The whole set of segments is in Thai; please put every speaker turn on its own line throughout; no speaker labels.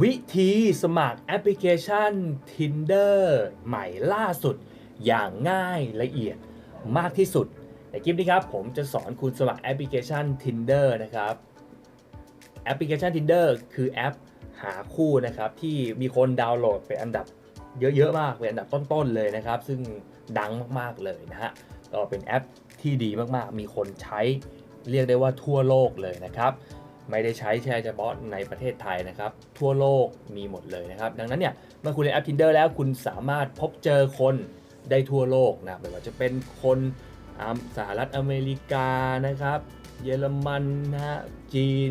วิธีสมัครแอปพลิเคชัน Tinder ใหม่ล่าสุด อย่างง่ายละเอียดมากที่สุด ในคลิปนี้ครับผมจะสอนคุณสมัครแอปพลิเคชัน Tinder นะครับแอปพลิเคชัน Tinder คือแอปหาคู่นะครับ ที่มีคนดาวน์โหลดเป็นอันดับเยอะ ๆ มาก เป็นอันดับต้น ๆ เลยนะครับ ซึ่งดังมากๆเลยนะฮะก็เป็นแอปที่ดีมากๆ มีคนใช้เรียกได้ว่าทั่วโลกเลยนะครับ ไม่ได้ใช้แค่เฉพาะในประเทศไทยนะครับ ทั่วโลกมีหมดเลยนะครับ ดังนั้นเนี่ยเมื่อคุณเล่นแอป Tinder แล้วคุณสามารถพบเจอคนได้ทั่วโลกนะไม่ว่าจะเป็นคนสหรัฐอเมริกานะครับ เยอรมันนะฮะจีน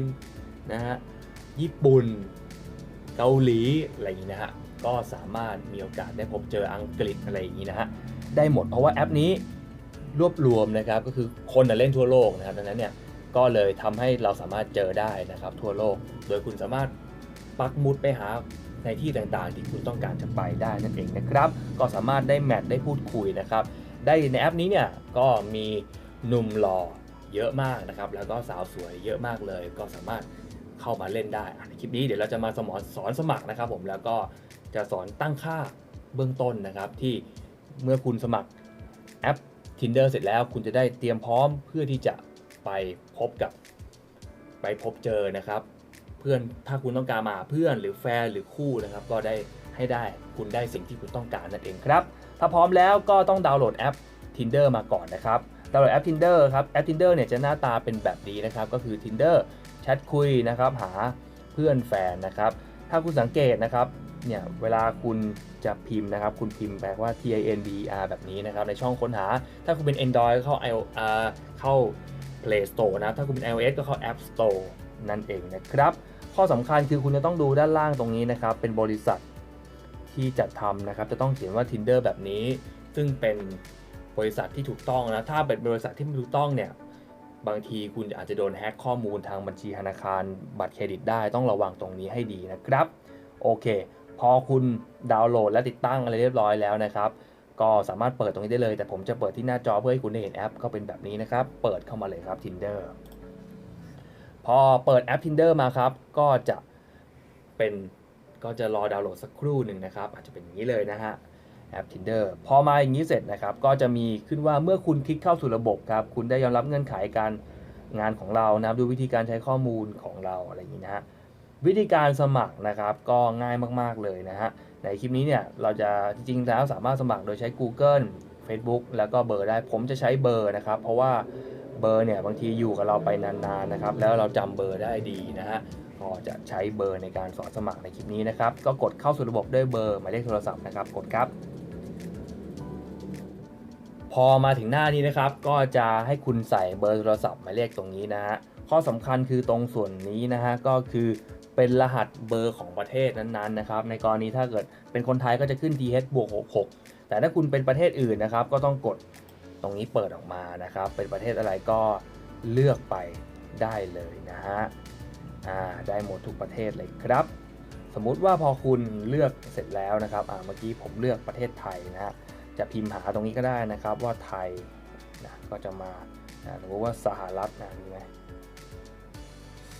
นะฮะญี่ปุ่น เกาหลีอะไรอย่างนี้นะฮะก็สามารถมีโอกาสได้พบเจออังกฤษอะไรอย่างนี้นะฮะได้หมดเพราะว่าแอปนี้รวบรวมนะครับก็คือคนเล่นทั่วโลกนะครับดังนั้นเนี่ย ก็เลยทำให้เราสามารถเจอได้นะครับทั่วโลก โดยคุณสามารถปักมุดไปหาในที่ต่างๆ ที่คุณต้องการจะไปได้นั่นเองนะครับ ก็สามารถได้แมทได้พูดคุยนะครับ ได้ในแอปนี้เนี่ยก็มีหนุ่มหล่อเยอะมากนะครับ แล้วก็สาวสวยเยอะมากเลย ก็สามารถเข้ามาเล่นได้ในคลิปนี้เดี๋ยวเราจะมาสมอนสอนสมัครนะครับ ผมแล้วก็จะสอนตั้งค่าเบื้องต้นนะครับ ที่เมื่อคุณสมัครแอป Tinder เสร็จแล้ว คุณจะได้เตรียมพร้อมเพื่อที่จะ ไปพบกับไปพบเจอนะครับ เพื่อนถ้าคุณต้องการมาเพื่อนหรือแฟนหรือคู่นะครับ ก็ได้ให้ได้คุณได้สิ่งที่คุณต้องการนั่นเองครับ ถ้าพร้อมแล้วก็ต้องดาวน์โหลดแอป Tinder มาก่อนนะครับดาวน์โหลดแอป Tinder ครับแอป Tinder เนี่ยจะหน้าตาเป็นแบบนี้นะครับ ก็คือ Tinder แชทคุยนะครับหาเพื่อนแฟนนะครับ ถ้าคุณสังเกตนะครับเนี่ยเวลาคุณจะพิมพ์นะครับ คุณพิมพ์แปลว่า T I N D E R แบบนี้นะครับ ในช่องค้นหา ถ้าคุณเป็น Android เข้า i O อ่าเข้า Play Store นะ ถ้าคุณเป็น iOS ก็เข้า App Store นั่นเองนะครับ ข้อสำคัญคือคุณจะต้องดูด้านล่างตรงนี้นะครับ เป็นบริษัทที่จัดทำนะครับ จะต้องเขียนว่า Tinder แบบนี้ ซึ่งเป็นบริษัทที่ถูกต้องนะ ถ้าเป็นบริษัทที่ไม่ถูกต้องเนี่ย บางทีคุณอาจจะโดนแฮ็กข้อมูลทางบัญชีธนาคาร บัตรเครดิตได้ ต้องระวังตรงนี้ให้ดีนะครับ โอเค พอคุณดาวน์โหลดและติดตั้งอะไรเรียบร้อยแล้วนะครับ ก็สามารถเปิดตรงนี้ได้เลย แต่ผมจะเปิดที่หน้าจอเพื่อให้คุณได้เห็นแอปก็เป็นแบบนี้นะครับ เปิดเข้ามาเลยครับ Tinder พอเปิดแอป Tinder มาครับ ก็จะเป็นก็จะรอดาวน์โหลดสักครู่หนึ่งนะครับ อาจจะเป็นอย่างนี้เลยนะฮะแอป Tinder พอมาอย่างนี้เสร็จนะครับ ก็จะมีขึ้นว่าเมื่อคุณคลิกเข้าสู่ระบบครับ คุณได้ยอมรับเงื่อนไขการงานของเรานะครับดูวิธีการใช้ข้อมูลของเราอะไรอย่างนี้นะฮะ วิธีการสมัครนะครับก็ง่ายมากๆเลยนะฮะในคลิปนี้เนี่ยเราจะจริงๆแล้วสามารถสมัครโดยใช้ Google Facebook แล้วก็เบอร์ได้ผมจะใช้เบอร์นะครับ เพราะว่าเบอร์เนี่ยบางทีอยู่กับเราไปนานๆนะครับแล้วเราจำเบอร์ได้ดีนะฮะก็จะใช้เบอร์ในการสอนสมัครในคลิปนี้นะครับ ก็กดเข้าสู่ระบบด้วยเบอร์หมายเลขโทรศัพท์นะครับ กดครับ พอมาถึงหน้านี้นะครับ ก็จะให้คุณใส่เบอร์โทรศัพท์หมายเลขตรงนี้นะฮะข้อสำคัญคือตรงส่วนนี้นะฮะก็คือ เป็นรหัสเบอร์ของประเทศนั้นๆนะครับในกรณีถ้าเกิดเป็นคนไทยก็จะขึ้น th บวก66 แต่ถ้าคุณเป็นประเทศอื่นนะครับ ก็ต้องกดตรงนี้เปิดออกมานะครับ เป็นประเทศอะไรก็เลือกไปได้เลยนะฮะได้หมดทุกประเทศเลยครับ สมมุติว่าพอคุณเลือกเสร็จแล้วนะครับเมื่อกี้ผมเลือกประเทศไทยนะฮะจะพิมพ์หาตรงนี้ก็ได้นะครับว่าไทยนะก็จะมานะสมมติว่าสหรัฐนะมีไหม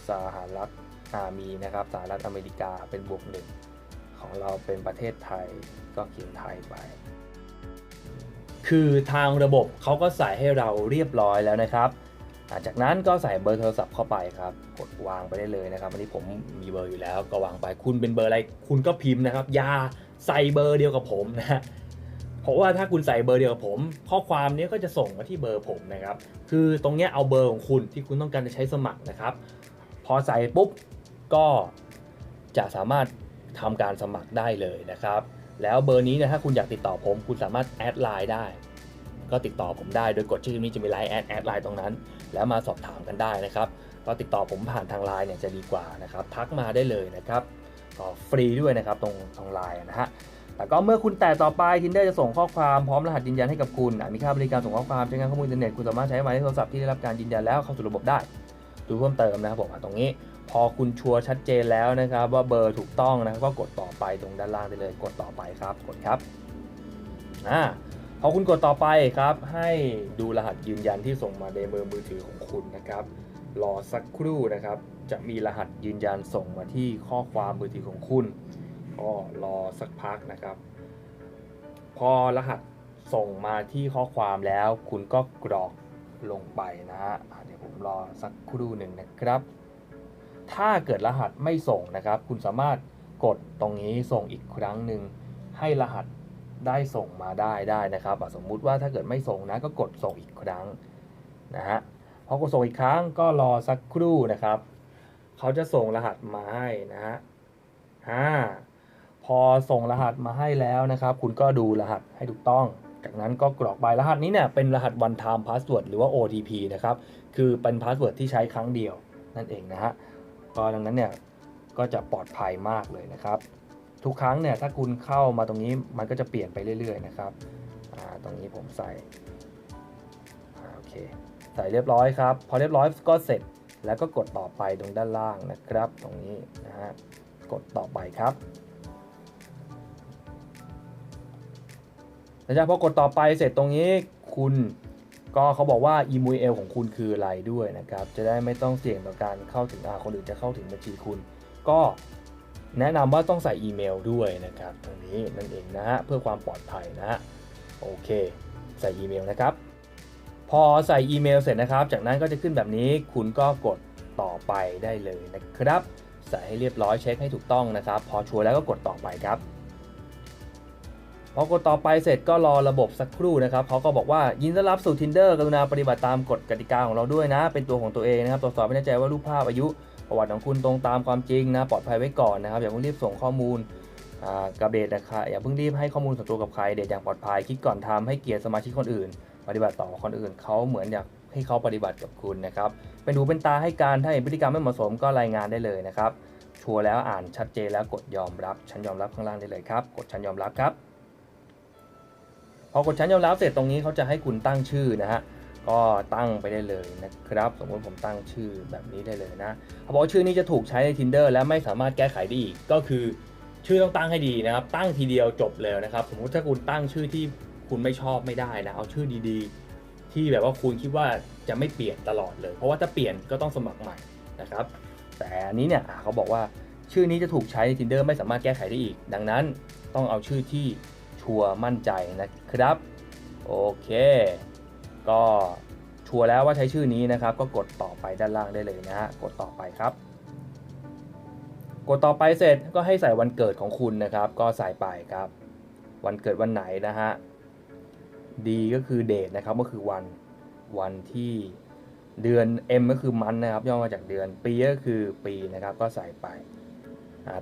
สหรัฐ อามีนะครับสหรัฐอเมริกาเป็นบวกหนึ่งของเราเป็นประเทศไทยก็เขียนไทยไป คือทางระบบเขาก็ใส่ให้เราเรียบร้อยแล้วนะครับอ่าจากนั้นก็ใส่เบอร์โทรศัพท์เข้าไปครับกดวางไปได้เลยนะครับอันนี้ผมมีเบอร์อยู่แล้วก็วางไปคุณเป็นเบอร์อะไร คุณก็พิมพ์นะครับอย่าใส่เบอร์เดียวกับผมนะฮะเพราะว่าถ้าคุณใส่เบอร์เดียวกับผม ข้อความนี้ก็จะส่งมาที่เบอร์ผมนะครับ คือตรงนี้เอาเบอร์ของคุณที่คุณต้องการจะใช้สมัครนะครับ พอใส่ปุ๊บ ก็จะสามารถทำการสมัครได้เลยนะครับ แล้วเบอร์นี้นะถ้าคุณอยากติดต่อผม คุณสามารถแอดไลน์ได้ ก็ติดต่อผมได้โดยกดชื่อนี้จะมีไลน์แอดแอดไลน์ตรงนั้น แล้วมาสอบถามกันได้นะครับก็ติดต่อผมผ่านทางไลน์เนี่ยจะดีกว่านะครับ ทักมาได้เลยนะครับก็ฟรีด้วยนะครับตรงตรงไลน์นะฮะแล้วก็เมื่อคุณแตะต่อไป Tinder จะส่งข้อความพร้อมรหัสยืนยันให้กับคุณ มีค่าบริการส่งข้อความใช้งานข้อมูลอินเทอร์เน็ตคุณสามารถใช้หมายเลขโทรศัพท์ที่ได้รับการยืนยันแล้วเข้าสู่ระบบได้ ดูเพิ่มเติมนะครับผมตรงนี้ พอคุณชัวร์ชัดเจนแล้วนะครับ ว่าเบอร์ถูกต้องนะก็กดต่อไปตรงด้านล่างได้เลย กดต่อไปครับ กดครับอ่าพอคุณกดต่อไปครับ ให้ดูรหัสยืนยันที่ส่งมาในเบอร์มือถือของคุณนะครับรอสักครู่นะครับ จะมีรหัสยืนยันส่งมาที่ข้อความมือถือของคุณก็รอสักพักนะครับ พอรหัสส่งมาที่ข้อความแล้ว คุณก็กรอกลงไปนะฮะเดี๋ยวผมรอสักครู่หนึ่งนะครับ ถ้าเกิดรหัสไม่ส่งนะครับ คุณสามารถกดตรงนี้ส่งอีกครั้งหนึ่งให้รหัสได้ส่งมาได้ได้นะครับสมมุติว่าถ้าเกิดไม่ส่งนะก็กดส่งอีกครั้งนะฮะพอกดส่งอีกครั้งก็รอสักครู่นะครับ เขาจะส่งรหัสมาให้นะฮะอ่าพอส่งรหัสมาให้แล้วนะครับ คุณก็ดูรหัสให้ถูกต้อง จากนั้นก็กรอกไปรหัสนี้เนี่ยเป็นรหัส one time password หรือว่า OTP นะครับ คือเป็นพาสเวิร์ดที่ใช้ครั้งเดียวนั่นเองนะฮะ ก็ดังนั้นเนี่ยก็จะปลอดภัยมากเลยนะครับ ทุกครั้งเนี่ยถ้าคุณเข้ามาตรงนี้มันก็จะเปลี่ยนไปเรื่อยๆนะครับตรงนี้ผมใส่โอเคใส่เรียบร้อยครับ พอเรียบร้อยก็เสร็จแล้วก็กดต่อไปตรงด้านล่างนะครับ ตรงนี้นะฮะกดต่อไปครับหลังจากพอกดต่อไปเสร็จตรงนี้คุณ ก็เขาบอกว่าอีเมลของคุณคืออะไรด้วยนะครับ จะได้ไม่ต้องเสี่ยงต่อการเข้าถึงอาคนอื่นจะเข้าถึงบัญชีคุณ ก็แนะนำว่าต้องใส่อีเมลด้วยนะครับตรงนี้นั่นเองนะฮะเพื่อความปลอดภัยนะฮะโอเค ใส่อีเมลนะครับ พอใส่อีเมลเสร็จนะครับ จากนั้นก็จะขึ้นแบบนี้คุณก็กดต่อไปได้เลยนะครับ ใส่ให้เรียบร้อยเช็คให้ถูกต้องนะครับ พอชัวร์แล้วก็กดต่อไปครับ พอกดต่อไปเสร็จก็รอระบบสักครู่นะครับเขาก็บอกว่ายินดีต้อนรับสู่ Tinder กรุณาปฏิบัติตามกฎกติกาของเราด้วยนะ เป็นตัวของตัวเองนะครับตรวจสอบให้แน่ใจว่ารูปภาพอายุ ประวัติของคุณตรงตามความจริงนะปลอดภัยไว้ก่อนนะครับอย่าเพิ่งรีบส่งข้อมูลกับเดทนะคะอย่าเพิ่งรีบให้ข้อมูลส่วนตัวกับใครเดทอย่างปลอดภัยคิดก่อนทำให้เกียรติสมาชิกคนอื่น ปฏิบัติต่อคนอื่นเขาเหมือนอยากให้เขาปฏิบัติกับคุณนะครับเป็นหูเป็นตาให้การถ้าเห็นพฤติกรรมไม่เหมาะสมก็รายงานได้เลยนะครับชัวร์แล้วอ่านชัดเจนแล้วกดยอมรับ ฉันยอมรับข้างล่างได้เลยครับ กดฉันยอมรับครับ พอกดฉันยอมรับเสร็จตรงนี้เขาจะให้คุณตั้งชื่อนะฮะก็ตั้งไปได้เลยนะครับ สมมติผมตั้งชื่อแบบนี้ได้เลยนะเขาบอกว่าชื่อนี้จะถูกใช้ใน tinder และไม่สามารถแก้ไขได้อีกก็คือชื่อต้องตั้งให้ดีนะครับ ตั้งทีเดียวจบเลยนะครับ สมมุติถ้าคุณตั้งชื่อที่คุณไม่ชอบไม่ได้นะ เอาชื่อดีๆ ที่แบบว่าคุณคิดว่าจะไม่เปลี่ยนตลอดเลย เพราะว่าถ้าเปลี่ยนก็ต้องสมัครใหม่นะครับ แต่อันนี้เนี่ยเขาบอกว่าชื่อนี้จะถูกใช้ใน tinder ไม่สามารถแก้ไขได้อีก ดังนั้นต้องเอาชื่อที่ ชัวร์มั่นใจนะครับ โอเค ก็ชัวร์แล้วว่าใช้ชื่อนี้นะครับ ก็กดต่อไปด้านล่างได้เลยนะฮะกดต่อไปครับ กดต่อไปเสร็จก็ให้ใส่วันเกิดของคุณนะครับ ก็ใส่ไปครับ วันเกิดวันไหนนะฮะดีก็คือเดทนะครับก็คือวันวันที่เดือน M ก็คือมันนะครับ ย่อมาจากเดือนปีก็คือปีนะครับ ก็ใส่ไป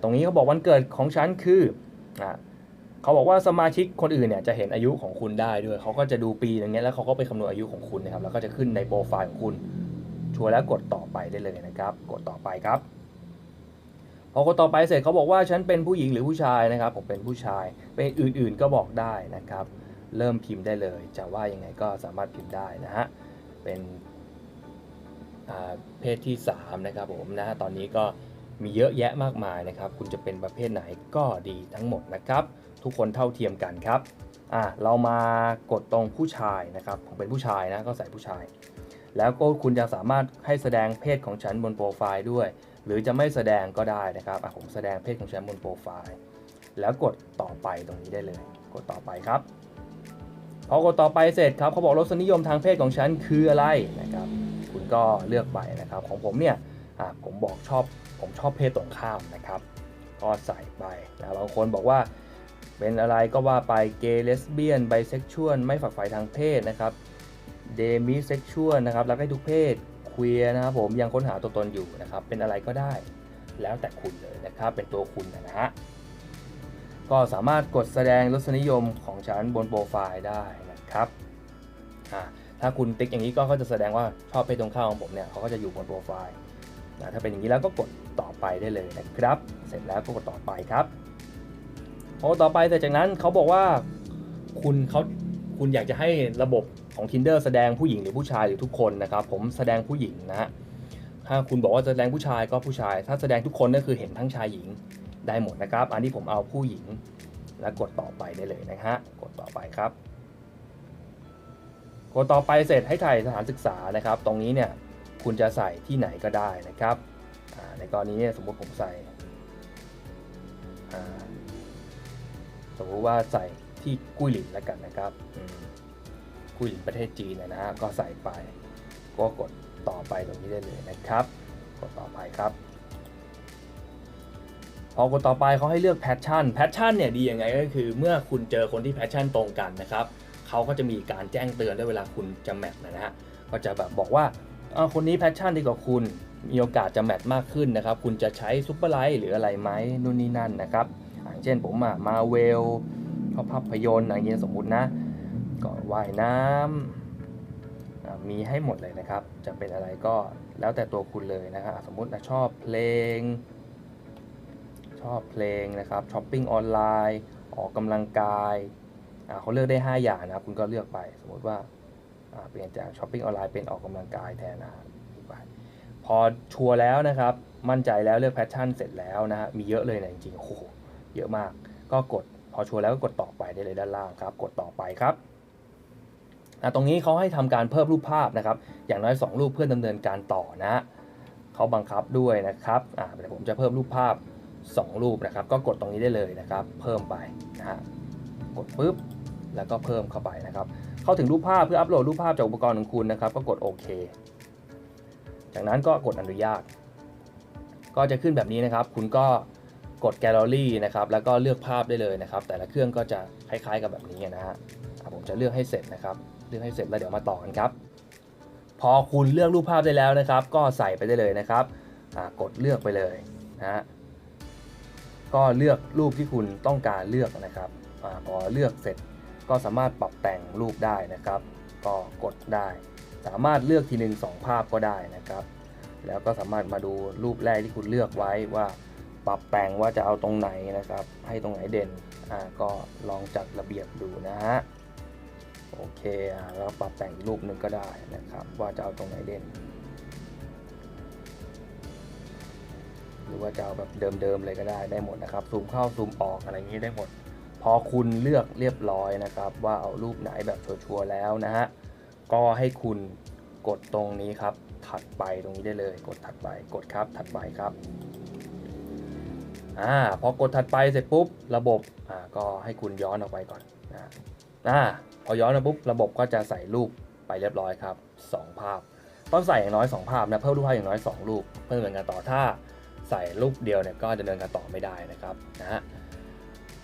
ตรงนี้เขาบอกวันเกิดของฉันคืออ เขาบอกว่าสมาชิกคนอื่นเนี่ยจะเห็นอายุของคุณได้ด้วย เขาก็จะดูปีอย่างเงี้ยแล้วเขาก็ไปคำนวณอายุของคุณนะครับ แล้วก็จะขึ้นในโปรไฟล์ของคุณ ชัวร์แล้วกดต่อไปได้เลยนะครับ กดต่อไปครับ พอกดต่อไปเสร็จเขาบอกว่าฉันเป็นผู้หญิงหรือผู้ชายนะครับ ผมเป็นผู้ชาย เป็นอื่นๆก็บอกได้นะครับ เริ่มพิมพ์ได้เลย จะว่ายังไงก็สามารถพิมพ์ได้นะฮะ เป็นเพศที่ 3 นะครับผมนะตอนนี้ก็มีเยอะแยะมากมายนะครับ คุณจะเป็นประเภทไหนก็ดีทั้งหมดนะครับ ทุกคนเท่าเทียมกันครับอะเรามากดตรงผู้ชายนะครับผมเป็นผู้ชายนะก็ใส่ผู้ชาย แล้วก็คุณจะสามารถให้แสดงเพศของฉันบนโปรไฟล์ด้วย หรือจะไม่แสดงก็ได้นะครับอะผมแสดงเพศของฉันบนโปรไฟล์แล้วกดต่อไปตรงนี้ได้เลย กดต่อไปครับพอกดต่อไปเสร็จครับเขาบอกรสนิยมทางเพศของฉันคืออะไรนะครับ คุณก็เลือกไปนะครับของผมเนี่ยอะผมบอกชอบผมชอบเพศตรงข้ามนะครับก็ใส่ไปนะบางคนบอกว่า เป็นอะไรก็ว่าไปเกย์เลสเบี้ยนไบเซ็กชวลไม่ฝักใฝ่ทางเพศนะครับเดมิเซ็กชวลนะครับรักได้ทุกเพศควียนะครับผมยังค้นหาตัวตนอยู่นะครับ เป็นอะไรก็ได้ แล้วแต่คุณเลยนะครับ เป็นตัวคุณนะฮะก็สามารถกดแสดงรสนิยมของฉันบนโปรไฟล์ได้นะครับถ้าคุณติ๊กอย่างนี้ก็ก็จะแสดงว่าชอบเพศตรงข้ามของผมเนี่ยเขาก็จะอยู่บนโปรไฟล์นะถ้าเป็นอย่างนี้แล้วก็กดต่อไปได้เลยนะครับ เสร็จแล้วก็กดต่อไปครับ พอต่อไปแต่จากนั้นเขาบอกว่าคุณเขาคุณอยากจะให้ระบบของ Tinder แสดงผู้หญิงหรือผู้ชายหรือทุกคนนะครับ ผมแสดงผู้หญิงนะฮะถ้าคุณบอกว่าจะแสดงผู้ชายก็ผู้ชาย ถ้าแสดงทุกคนก็คือเห็นทั้งชายหญิงได้หมดนะครับ อันนี้ผมเอาผู้หญิงแล้วกดต่อไปได้เลยนะฮะกดต่อไปครับ กดต่อไปเสร็จให้ถ่ายสถานศึกษานะครับ ตรงนี้เนี่ยคุณจะใส่ที่ไหนก็ได้นะครับในกรณีนี้สมมติผมใส่ สมมติว่าใส่ที่กุ้ยหลินแล้วกันนะครับกุ้ยหลินประเทศจีนนะฮะก็ใส่ไปก็กดต่อไปตรงนี้ได้เลยนะครับ กดต่อไปครับพอกดต่อไปเขาให้เลือกแพชชั่นแพชชั่นเนี่ยดียังไงก็คือ เมื่อคุณเจอคนที่แพชชั่นตรงกันนะครับเขาก็จะมีการแจ้งเตือนด้วยเวลาคุณจะแมทนะฮะก็จะแบบบอกว่าคนนี้แพชชั่นดีกว่าคุณมีโอกาสจะแมทมากขึ้นนะครับ คุณจะใช้ซุปเปอร์ไลท์หรืออะไรไหมนู่นนี่นั่นนะครับ เช่นผมอะมาเวลชอบภาพยนตร์อะไรเงี้ยสมมุตินะก็ว่ายน้ำอ่ามีให้หมดเลยนะครับ จะเป็นอะไรก็แล้วแต่ตัวคุณเลยนะครับสมมตินะชอบเพลง ชอบเพลงนะครับช้อปปิ้งออนไลน์ออกกำลังกายเขาเลือกได้ 5 อย่างนะครับคุณก็เลือกไป สมมติว่าเปลี่ยนจากช้อปปิ้งออนไลน์เป็นออกกำลังกายแทนนะไปพอชัวร์แล้วนะครับ มั่นใจแล้วเลือกแพชชั่นเสร็จแล้วนะฮะมีเยอะเลยนะจริงๆโอ้โห เยอะมาก ก็กดพอชัวร์แล้วก็กดต่อไปได้เลยด้านล่างครับ กดต่อไปครับอะตรงนี้เขาให้ทำการเพิ่มรูปภาพนะครับ อย่างน้อย 2 รูปเพื่อดำเนินการต่อนะฮะเขาบังคับด้วยนะครับอ่าเดี๋ยวผมจะเพิ่มรูปภาพ 2 รูปนะครับ ก็กดตรงนี้ได้เลยนะครับ เพิ่มไปนะฮะกดปุ๊บแล้วก็เพิ่มเข้าไปนะครับ เข้าถึงรูปภาพเพื่ออัปโหลดรูปภาพจากอุปกรณ์ของคุณนะครับ ก็กดโอเค จากนั้นก็กดอนุญาต ก็จะขึ้นแบบนี้นะครับ คุณก็ กดแกลเลอรี่นะครับแล้วก็เลือกภาพได้เลยนะครับ แต่ละเครื่องก็จะคล้ายๆกับแบบนี้นะฮะผมจะเลือกให้เสร็จนะครับ เลือกให้เสร็จแล้วเดี๋ยวมาต่อกันครับ พอคุณเลือกรูปภาพได้แล้วนะครับ ก็ใส่ไปได้เลยนะครับกดเลือกไปเลยนะฮะก็เลือกรูปที่คุณต้องการเลือกนะครับอพอเลือกเสร็จก็สามารถปรับแต่งรูปได้นะครับ ก็กดได้ สามารถเลือกทีหนึ่งสองภาพก็ได้นะครับ แล้วก็สามารถมาดูรูปแรกที่คุณเลือกไว้ว่า ปรับแต่งว่าจะเอาตรงไหนนะครับ ให้ตรงไหนเด่นอ่าก็ลองจัดระเบียบดูนะฮะโอเคอ่าแล้วปรับแต่งรูปหนึ่งก็ได้นะครับ ว่าจะเอาตรงไหนเด่น หรือว่าจะเอาแบบเดิมๆเลยก็ได้ได้หมดนะครับซูมเข้าซูมออกอะไรอย่างนี้ได้หมด พอคุณเลือกเรียบร้อยนะครับ ว่าเอารูปไหนแบบชัวร์ๆแล้วนะฮะก็ให้คุณกดตรงนี้ครับถัดไปตรงนี้ได้เลย กดถัดไปกดครับถัดไปครับ อ่าพอกดถัดไปเสร็จปุ๊บระบบอ่าก็ให้คุณย้อนออกไปก่อนนะอ่าพอย้อนมาปุ๊บระบบก็จะใส่รูปไปเรียบร้อยครับสองภาพต้องใส่อย่างน้อย 2 ภาพนะเพิ่มรูปภาพอย่างน้อย 2 รูปเพื่อดำเนินการต่อถ้าใส่รูปเดียวเนี่ยก็จะดำเนินการต่อไม่ได้นะครับนะฮะ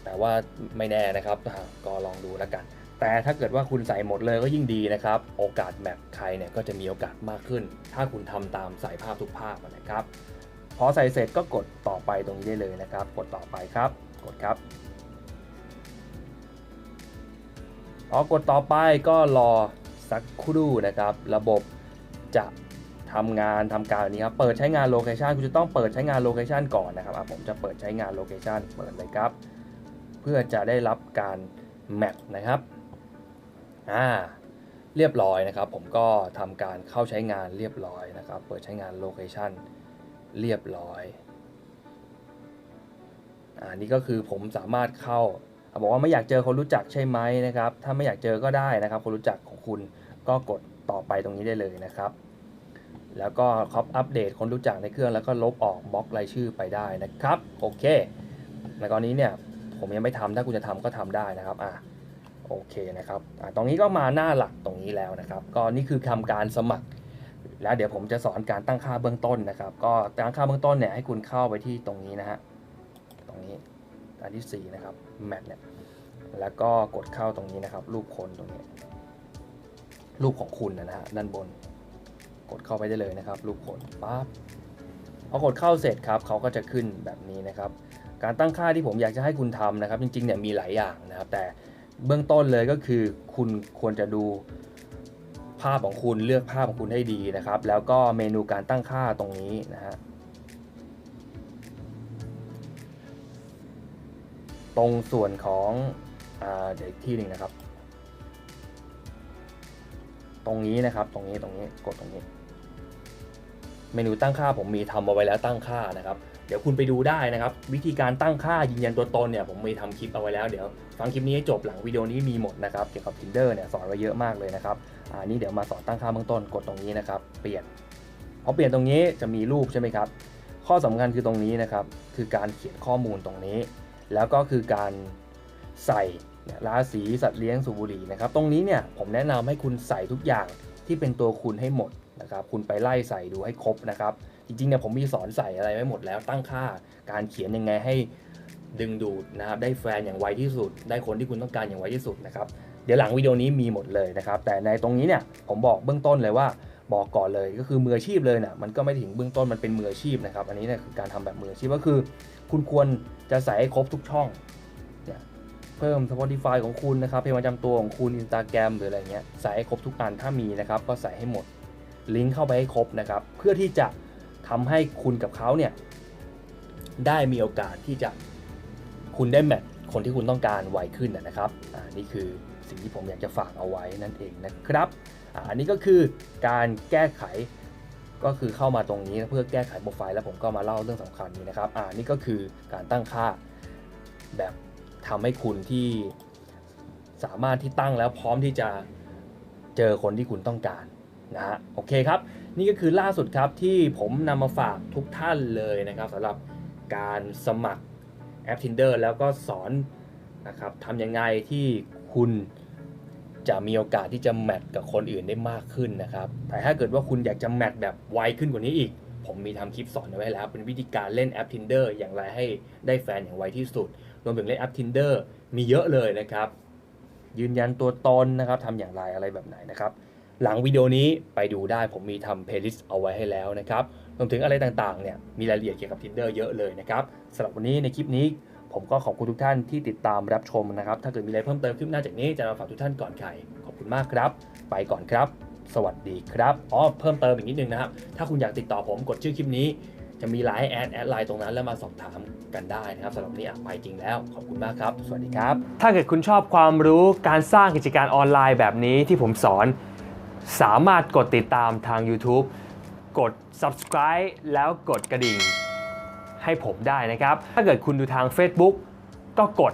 แต่ว่าไม่แน่นะครับก็ลองดูแล้วกัน แต่ถ้าเกิดว่าคุณใส่หมดเลยก็ยิ่งดีนะครับ โอกาสแมปใครเนี่ยก็จะมีโอกาสมากขึ้น ถ้าคุณทำตามใส่ภาพทุกภาพนะครับ พอใส่เสร็จก็กดต่อไปตรงนี้ได้เลยนะครับ กดต่อไปครับ กดครับพอกดต่อไปก็รอสักครู่นะครับ ระบบจะทำงานทำการนี้ครับ เปิดใช้งานโลเคชันคุณจะต้องเปิดใช้งานโลเคชันก่อนนะครับอะผมจะเปิดใช้งานโลเคชันเปิดเลยครับ เพื่อจะได้รับการแมปนะครับอ่าเรียบร้อยนะครับ ผมก็ทำการเข้าใช้งานเรียบร้อยนะครับ เปิดใช้งานโลเคชัน เรียบร้อยอ่านี่ก็คือผมสามารถเข้าบอกว่าไม่อยากเจอคนรู้จักใช่ไหมนะครับ ถ้าไม่อยากเจอก็ได้นะครับ คนรู้จักของคุณก็กดต่อไปตรงนี้ได้เลยนะครับ แล้วก็ครอปอัปเดตคนรู้จักในเครื่องแล้วก็ลบออกบล็อกรายชื่อไปได้นะครับ โอเค ในกรณีเนี่ยผมยังไม่ทำถ้าคุณจะทำก็ทำได้นะครับอะโอเคนะครับอะตรงนี้ก็มาหน้าหลักตรงนี้แล้วนะครับ ก็นี่คือทำการสมัคร แล้วเดี๋ยวผมจะสอนการตั้งค่าเบื้องต้นนะครับ ก็ตั้งค่าเบื้องต้นเนี่ยให้คุณเข้าไปที่ตรงนี้นะฮะตรงนี้อันที่4นะครับแมทเนี่ยแล้วก็กดเข้าตรงนี้นะครับ รูปคนตรงนี้ รูปของคุณนะฮะด้านบน กดเข้าไปได้เลยนะครับ รูปคนปั๊บพอกดเข้าเสร็จครับเขาก็จะขึ้นแบบนี้นะครับ การตั้งค่าที่ผมอยากจะให้คุณทำนะครับ จริงๆเนี่ยมีหลายอย่างนะครับ แต่เบื้องต้นเลยก็คือคุณควรจะดู ภาพของคุณเลือกภาพของคุณให้ดีนะครับ แล้วก็เมนูการตั้งค่าตรงนี้นะฮะตรงส่วนของอเดี๋ยวอีกที่หนึ่งนะครับ ตรงนี้นะครับตรงนี้ตรงนี้กดตรงนี้ เมนูตั้งค่าผมมีทำเอาไว้แล้วตั้งค่านะครับ เดี๋ยวคุณไปดูได้นะครับ วิธีการตั้งค่ายืนยันตัวตนเนี่ยผมมีทำคลิปเอาไว้แล้วเดี๋ยวฟังคลิปนี้ให้จบหลังวิดีโอนี้มีหมดนะครับเกี่ยวกับ Tinder เนี่ยสอนไว้เยอะมากเลยนะครับอ่านี่เดี๋ยวมาสอนตั้งค่าเบื้องต้นกดตรงนี้นะครับ เปลี่ยนพอเปลี่ยนตรงนี้จะมีรูปใช่ไหมครับ ข้อสำคัญคือตรงนี้นะครับ คือการเขียนข้อมูลตรงนี้ แล้วก็คือการใส่ราศีสัตว์เลี้ยงสูบุรีนะครับ ตรงนี้เนี่ยผมแนะนำให้คุณใส่ทุกอย่างที่เป็นตัวคุณให้หมดนะครับ คุณไปไล่ใส่ดูให้ครบนะครับ จริงๆเนี่ยผมมีสอนใส่อะไรไว้หมดแล้วตั้งค่าการเขียนยังไงให้ดึงดูดนะครับได้แฟนอย่างไวที่สุด ได้คนที่คุณต้องการอย่างไวที่สุดนะครับเดี๋ยวหลังวิดีโอนี้มีหมดเลยนะครับ แต่ในตรงนี้เนี่ยผมบอกเบื้องต้นเลยว่าบอกก่อนเลยก็คือมืออาชีพเลยเนี่ยมันก็ไม่ถึงเบื้องต้นมันเป็นมืออาชีพนะครับ อันนี้เนี่ยคือการทำแบบมืออาชีพก็คือ คุณควรจะใส่ให้ครบทุกช่องเนี่ยเพิ่ม Spotify ของคุณนะครับเพลงประจำตัวของคุณ Instagram หรืออะไรเงี้ยใส่ให้ครบทุกอันถ้ามีนะครับ ก็ใส่ให้หมดลิงก์เข้าไปให้ครบนะครับ เพื่อที่จะ ทำให้คุณกับเขาเนี่ยได้มีโอกาสที่จะคุณได้แมทคนที่คุณต้องการไวขึ้นนะครับอ่านี่คือสิ่งที่ผมอยากจะฝากเอาไว้นั่นเองนะครับอันนี้ก็คือการแก้ไขก็คือเข้ามาตรงนี้เพื่อแก้ไขโปรไฟล์แล้วผมก็มาเล่าเรื่องสำคัญนี้นะครับอ่านี่ก็คือการตั้งค่าแบบทำให้คุณที่สามารถที่ตั้งแล้วพร้อมที่จะเจอคนที่คุณต้องการนะฮะโอเคครับ นี่ก็คือล่าสุดครับที่ผมนำมาฝากทุกท่านเลยนะครับสำหรับการสมัครแอป Tinder แล้วก็สอนนะครับทำยังไงที่คุณจะมีโอกาสที่จะแมทกับคนอื่นได้มากขึ้นนะครับ แต่ถ้าเกิดว่าคุณอยากจะแมทแบบไวขึ้นกว่านี้อีก ผมมีทำคลิปสอนไว้แล้ว เป็นวิธีการเล่นแอป Tinder อย่างไรให้ได้แฟนอย่างไวที่สุด รวมถึงเล่นแอป Tinder มีเยอะเลยนะครับ ยืนยันตัวตนนะครับทำอย่างไรอะไรแบบไหนนะครับ หลังวิดีโอนี้ไปดูได้ผมมีทำเพลย์ลิสต์เอาไว้ให้แล้วนะครับรวมถึงอะไรต่างๆเนี่ยมีรายละเอียดเกี่ยวกับ Tinder เยอะเลยนะครับสำหรับวันนี้ในคลิปนี้ผมก็ขอบคุณทุกท่านที่ติดตามรับชมนะครับ ถ้าเกิดมีอะไรเพิ่มเติมขึ้นหน้าจากนี้จะมาฝากทุกท่านก่อนใครขอบคุณมากครับ ไปก่อนครับ สวัสดีครับอ๋อเพิ่มเติมอีกนิดนึงนะครับ ถ้าคุณอยากติดต่อผมกดชื่อคลิปนี้ จะมีไลน์แอดแอดไลน์ตรงนั้นแล้วมาสอบถามกันได้นะครับสำหรับนี่ไปจริงแล้ว ขอบคุณมากครับ สวัสดีครับ ถ้าเกิดคุณชอบความรู้การสร้างกิจการออนไลน์แบบนี้ที่ผมสอน สามารถกดติดตามทาง YouTube กด subscribe แล้วกดกระดิ่ง ให้ผมได้นะครับ ถ้าเกิดคุณดูทาง Facebook ก็กด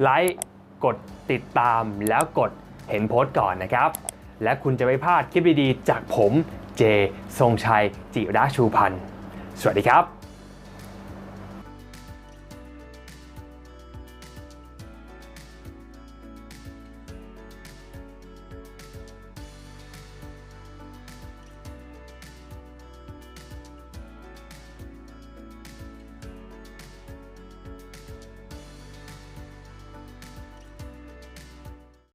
ไลค์กดติดตามแล้วกดเห็นโพสต์ก่อนนะครับ และคุณจะไม่พลาดคลิปดีๆ จากผมเจทรงชัยจิระชูพันธ์สวัสดีครับ